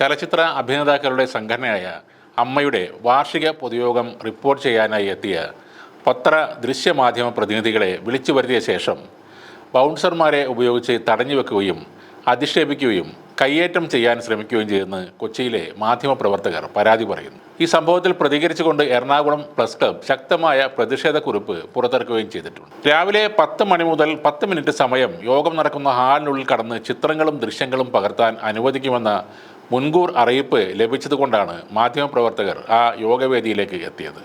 ചലച്ചിത്ര അഭിനേതാക്കളുടെ സംഘടനയായ അമ്മയുടെ വാർഷിക പൊതുയോഗം റിപ്പോർട്ട് ചെയ്യാനായി എത്തിയ പത്ര ദൃശ്യമാധ്യമ പ്രതിനിധികളെ വിളിച്ചു വരുത്തിയ ശേഷം ബൗൺസർമാരെ ഉപയോഗിച്ച് തടഞ്ഞു വെക്കുകയും അധിക്ഷേപിക്കുകയും കയ്യേറ്റം ചെയ്യാൻ ശ്രമിക്കുകയും ചെയ്യുന്ന കൊച്ചിയിലെ മാധ്യമപ്രവർത്തകർ പരാതി പറയുന്നു. ഈ സംഭവത്തിൽ പ്രതികരിച്ചുകൊണ്ട് എറണാകുളം പ്രസ് ക്ലബ് ശക്തമായ പ്രതിഷേധ കുറിപ്പ് പുറത്തിറക്കുകയും ചെയ്തിട്ടുണ്ട്. രാവിലെ പത്ത് മണി മുതൽ പത്ത് മിനിറ്റ് സമയം യോഗം നടക്കുന്ന ഹാളിനുള്ളിൽ കടന്ന് ചിത്രങ്ങളും ദൃശ്യങ്ങളും പകർത്താൻ അനുവദിക്കുമെന്ന മുൻകൂർ അറിയിപ്പ് ലഭിച്ചതുകൊണ്ടാണ് മാധ്യമപ്രവർത്തകർ ആ യോഗവേദിയിലേക്ക് എത്തിയത്.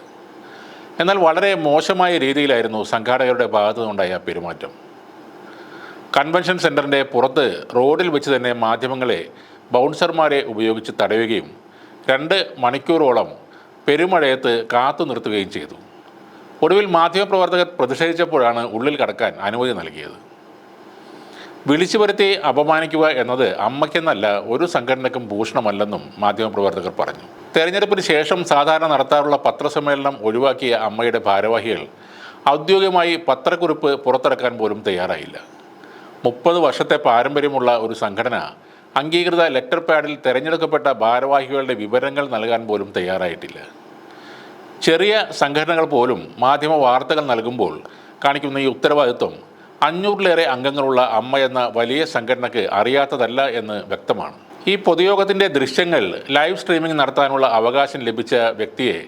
എന്നാൽ വളരെ മോശമായ രീതിയിലായിരുന്നു സംഘാടകരുടെ ഭാഗത്തു നിന്നുണ്ടായ പെരുമാറ്റം. കൺവെൻഷൻ സെന്ററിന്റെ പുറത്ത് റോഡിൽ വെച്ച് തന്നെ മാധ്യമങ്ങളെ ബൗൺസർമാരെ ഉപയോഗിച്ച് തടയുകയും രണ്ട് മണിക്കൂറോളം പെരുമഴയത്ത് കാത്തു നിർത്തുകയും ചെയ്തു. ഒടുവിൽ മാധ്യമപ്രവർത്തകർ പ്രതിഷേധിച്ചപ്പോഴാണ് ഉള്ളിൽ കടക്കാൻ അനുമതി നൽകിയത്. വിളിച്ചു വരുത്തി അപമാനിക്കുക എന്നത് അമ്മയ്ക്കെന്നല്ല ഒരു സംഘടനയ്ക്കും ഭൂഷണമല്ലെന്നും മാധ്യമപ്രവർത്തകർ പറഞ്ഞു. തെരഞ്ഞെടുപ്പിന് ശേഷം സാധാരണ നടത്താറുള്ള പത്രസമ്മേളനം ഒഴിവാക്കിയ അമ്മയുടെ ഭാരവാഹികൾ ഔദ്യോഗികമായി പത്രക്കുറിപ്പ് പുറത്തിറക്കാൻ പോലും തയ്യാറായില്ല. മുപ്പത് വർഷത്തെ പാരമ്പര്യമുള്ള ഒരു സംഘടന അംഗീകൃത ലെറ്റർ പാഡിൽ തിരഞ്ഞെടുക്കപ്പെട്ട ഭാരവാഹികളുടെ വിവരങ്ങൾ നൽകാൻ പോലും തയ്യാറായിട്ടില്ല. ചെറിയ സംഘടനകൾ പോലും മാധ്യമ വാർത്തകൾ നൽകുമ്പോൾ കാണിക്കുന്ന ഈ ഉത്തരവാദിത്വം അഞ്ഞൂറിലേറെ അംഗങ്ങളുള്ള അമ്മ എന്ന വലിയ സംഘടനയ്ക്ക് അറിയാത്തതല്ല എന്ന് വ്യക്തമാണ്. ഈ പൊതുയോഗത്തിന്റെ ദൃശ്യങ്ങൾ ലൈവ് സ്ട്രീമിംഗ് നടത്താനുള്ള അവകാശം ലഭിച്ച വ്യക്തിയെ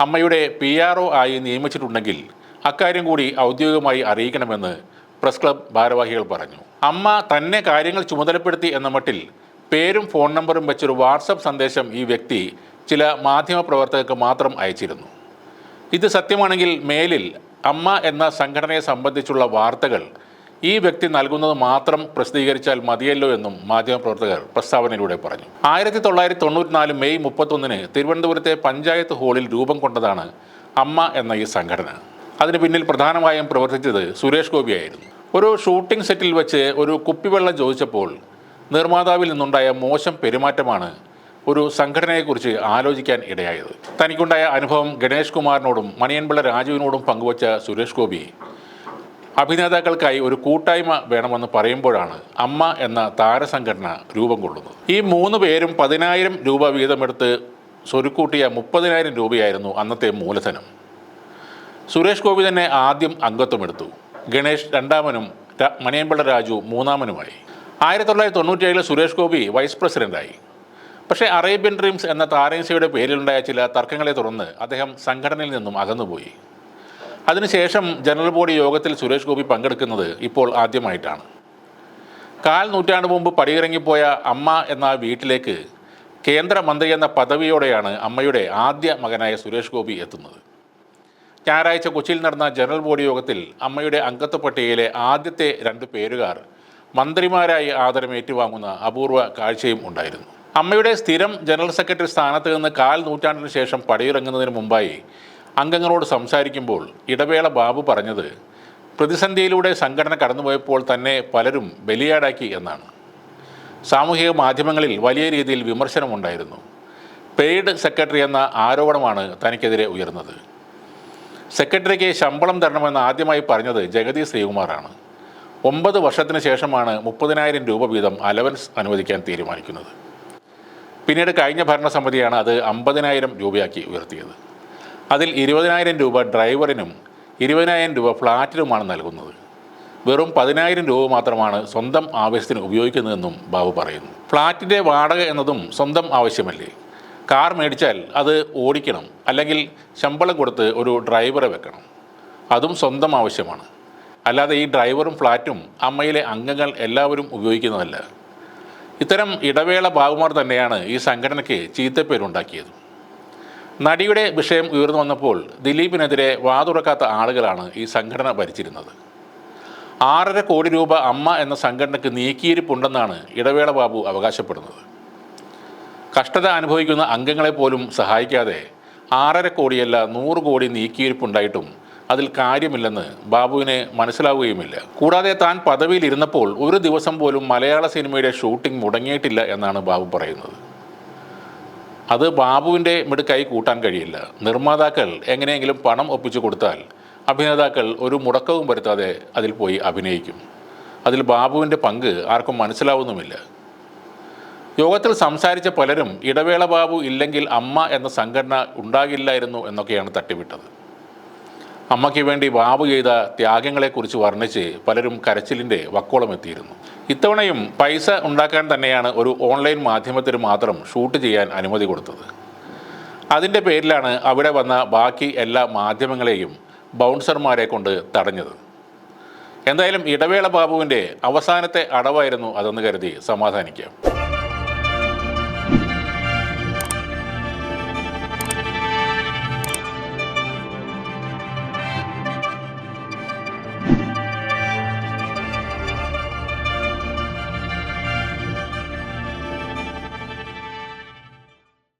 അമ്മയുടെ പി ആർ ഒ ആയി നിയമിച്ചിട്ടുണ്ടെങ്കിൽ അക്കാര്യം കൂടി ഔദ്യോഗികമായി അറിയിക്കണമെന്ന് പ്രസ് ക്ലബ് ഭാരവാഹികൾ പറഞ്ഞു. അമ്മ തന്നെ കാര്യങ്ങൾ ചുമതലപ്പെടുത്തി എന്ന മട്ടിൽ പേരും ഫോൺ നമ്പറും വെച്ചൊരു വാട്സപ്പ് സന്ദേശം ഈ വ്യക്തി ചില മാധ്യമപ്രവർത്തകർക്ക് മാത്രം അയച്ചിരുന്നു. ഇത് സത്യമാണെങ്കിൽ മേലിൽ അമ്മ എന്ന സംഘടനയെ സംബന്ധിച്ചുള്ള വാർത്തകൾ ഈ വ്യക്തി നൽകുന്നത് മാത്രം പ്രസിദ്ധീകരിച്ചാൽ മതിയല്ലോ എന്നും മാധ്യമപ്രവർത്തകർ പ്രസ്താവനയിലൂടെ പറഞ്ഞു. ആയിരത്തി തൊള്ളായിരത്തി തൊണ്ണൂറ്റിനാല് മെയ് മുപ്പത്തൊന്നിന് തിരുവനന്തപുരത്തെ പഞ്ചായത്ത് ഹാളിൽ രൂപം കൊണ്ടതാണ് അമ്മ എന്ന ഈ സംഘടന. അതിന് പിന്നിൽ പ്രധാനമായും പ്രവർത്തിച്ചത് സുരേഷ് ഗോപിയായിരുന്നു. ഒരു ഷൂട്ടിംഗ് സെറ്റിൽ വെച്ച് ഒരു കുപ്പിവെള്ളം ചോദിച്ചപ്പോൾ നിർമ്മാതാവിൽ നിന്നുണ്ടായ മോശം പെരുമാറ്റമാണ് ഒരു സംഘടനയെക്കുറിച്ച് ആലോചിക്കാൻ ഇടയായത്. തനിക്കുണ്ടായ അനുഭവം ഗണേഷ് കുമാറിനോടും മണിയൻപിള്ള രാജുവിനോടും പങ്കുവച്ച സുരേഷ് ഗോപി. അഭിനേതാക്കൾക്കായി ഒരു കൂട്ടായ്മ വേണമെന്ന് പറയുമ്പോഴാണ് അമ്മ എന്ന താരസംഘടന രൂപം കൊള്ളുന്നത്. ഈ മൂന്ന് പേരും പതിനായിരം രൂപ വീതമെടുത്ത് സ്വരുക്കൂട്ടിയ മുപ്പതിനായിരം രൂപയായിരുന്നു അന്നത്തെ മൂലധനം. സുരേഷ് ഗോപി തന്നെ ആദ്യം അംഗത്വമെടുത്തു. ഗണേഷ് രണ്ടാമനും മണിയൻപിള്ള രാജു മൂന്നാമനുമായി. ആയിരത്തി തൊള്ളായിരത്തി തൊണ്ണൂറ്റിയേഴിൽ സുരേഷ് ഗോപി വൈസ് പ്രസിഡന്റായി. പക്ഷേ അറേബ്യൻ ഡ്രീംസ് എന്ന താരേൻസിയുടെ പേരിലുണ്ടായ ചില തർക്കങ്ങളെ തുടർന്ന് അദ്ദേഹം സംഘടനയിൽ നിന്നും അകന്നുപോയി. അതിനുശേഷം ജനറൽ ബോഡി യോഗത്തിൽ സുരേഷ് ഗോപി പങ്കെടുക്കുന്നത് ഇപ്പോൾ ആദ്യമായിട്ടാണ്. കാൽ നൂറ്റാണ്ട് മുമ്പ് പടിയിറങ്ങിപ്പോയ അമ്മ എന്ന വീട്ടിലേക്ക് കേന്ദ്രമന്ത്രി എന്ന പദവിയോടെയാണ് അമ്മയുടെ ആദ്യ മകനായ സുരേഷ് ഗോപി എത്തുന്നത്. ഞായറാഴ്ച കൊച്ചിയിൽ നടന്ന ജനറൽ ബോഡി യോഗത്തിൽ അമ്മയുടെ അംഗത്വ പട്ടികയിലെ ആദ്യത്തെ രണ്ട് പേരുകാർ മന്ത്രിമാരായി ആദരം ഏറ്റുവാങ്ങുന്ന അപൂർവ കാഴ്ചയും ഉണ്ടായിരുന്നു. അമ്മയുടെ സ്ഥിരം ജനറൽ സെക്രട്ടറി സ്ഥാനത്ത് നിന്ന് കാൽ നൂറ്റാണ്ടിന് ശേഷം പടിയിറങ്ങുന്നതിന് മുമ്പായി അംഗങ്ങളോട് സംസാരിക്കുമ്പോൾ ഇടവേള ബാബു പറഞ്ഞത് പ്രതിസന്ധിയിലൂടെ സംഘടന കടന്നുപോയപ്പോൾ തന്നെ പലരും ബലിയാടാക്കി എന്നാണ്. സാമൂഹിക മാധ്യമങ്ങളിൽ വലിയ രീതിയിൽ വിമർശനമുണ്ടായിരുന്നു. പെയ്ഡ് സെക്രട്ടറി എന്ന ആരോപണമാണ് തനിക്കെതിരെ ഉയർന്നത്. സെക്രട്ടറിക്ക് ശമ്പളം തരണമെന്ന് ആദ്യമായി പറഞ്ഞത് ജഗതി ശ്രീകുമാറാണ്. ഒമ്പത് വർഷത്തിന് ശേഷമാണ് മുപ്പതിനായിരം രൂപ വീതം അലവൻസ് അനുവദിക്കാൻ തീരുമാനിക്കുന്നത്. പിന്നീട് കഴിഞ്ഞ ഭരണസമിതിയാണ് അത് അമ്പതിനായിരം രൂപയാക്കി ഉയർത്തിയത്. അതിൽ ഇരുപതിനായിരം രൂപ ഡ്രൈവറിനും ഇരുപതിനായിരം രൂപ ഫ്ലാറ്റിനുമാണ് നൽകുന്നത്. വെറും പതിനായിരം രൂപ മാത്രമാണ് സ്വന്തം ആവശ്യത്തിന് ഉപയോഗിക്കുന്നതെന്നും ബാബു പറയുന്നു. ഫ്ലാറ്റിന്റെ വാടക എന്നതും സ്വന്തം ആവശ്യമല്ലേ? കാർ മേടിച്ചാൽ അത് ഓടിക്കണം അല്ലെങ്കിൽ ശമ്പളം കൊടുത്ത് ഒരു ഡ്രൈവറെ വെക്കണം. അതും സ്വന്തം ആവശ്യമാണ്. അല്ലാതെ ഈ ഡ്രൈവറും ഫ്ലാറ്റും അമ്മയിലെ അംഗങ്ങൾ എല്ലാവരും ഉപയോഗിക്കുന്നതല്ല. ഇത്തരം ഇടവേള ബാബുമാർ തന്നെയാണ് ഈ സംഘടനയ്ക്ക് ചീത്തപ്പേരുണ്ടാക്കിയത്. നടിയുടെ വിഷയം ഉയർന്നു വന്നപ്പോൾ ദിലീപിനെതിരെ വാതുറക്കാത്ത ആളുകളാണ് ഈ സംഘടന ഭരിച്ചിരുന്നത്. ആറര കോടി രൂപ അമ്മ എന്ന സംഘടനയ്ക്ക് നീക്കിയിരിപ്പുണ്ടെന്നാണ് ഇടവേള ബാബു അവകാശപ്പെടുന്നത്. കഷ്ടത അനുഭവിക്കുന്ന അംഗങ്ങളെ പോലും സഹായിക്കാതെ ആറര കോടിയല്ല നൂറ് കോടി നീക്കിയിരിപ്പുണ്ടായിട്ടും അതിൽ കാര്യമില്ലെന്ന് ബാബുവിന് മനസ്സിലാവുകയുമില്ല. കൂടാതെ താൻ പദവിയിൽ ഇരുന്നപ്പോൾ ഒരു ദിവസം പോലും മലയാള സിനിമയുടെ ഷൂട്ടിംഗ് മുടങ്ങിയിട്ടില്ല എന്നാണ് ബാബു പറയുന്നത്. അത് ബാബുവിന്റെ മിടുക്കായി കൂട്ടാൻ കഴിയില്ല. നിർമ്മാതാക്കൾ എങ്ങനെയെങ്കിലും പണം ഒപ്പിച്ചു കൊടുത്താൽ അഭിനേതാക്കൾ ഒരു മുടക്കവും വരുത്താതെ അതിൽ പോയി അഭിനയിക്കും. അതിൽ ബാബുവിന്റെ പങ്ക് ആർക്കും മനസ്സിലാവുന്നുമില്ല. യോഗത്തിൽ സംസാരിച്ച പലരും ഇടവേള ബാബു ഇല്ലെങ്കിൽ അമ്മ എന്ന സംഘടന ഉണ്ടാകില്ലായിരുന്നു എന്നൊക്കെയാണ് തട്ടിവിട്ടത്. അമ്മയ്ക്ക് വേണ്ടി ബാബു ചെയ്ത ത്യാഗങ്ങളെക്കുറിച്ച് വർണിച്ച് പലരും കരച്ചിലിന്റെ വക്കോളം എത്തിയിരുന്നു. ഇത്തവണയും പൈസ ഉണ്ടാക്കാൻ തന്നെയാണ് ഒരു ഓൺലൈൻ മാധ്യമത്തിന് മാത്രം ഷൂട്ട് ചെയ്യാൻ അനുമതി കൊടുത്തത്. അതിന്റെ പേരിലാണ് അവിടെ വന്ന ബാക്കി എല്ലാ മാധ്യമങ്ങളെയും ബൗൺസർമാരെ കൊണ്ട് തടഞ്ഞത്. എന്തായാലും ഇടവേള ബാബുവിന്റെ അവസാനത്തെ അടവായിരുന്നു അതെന്ന് കരുതി സമാധാനിക്കാം.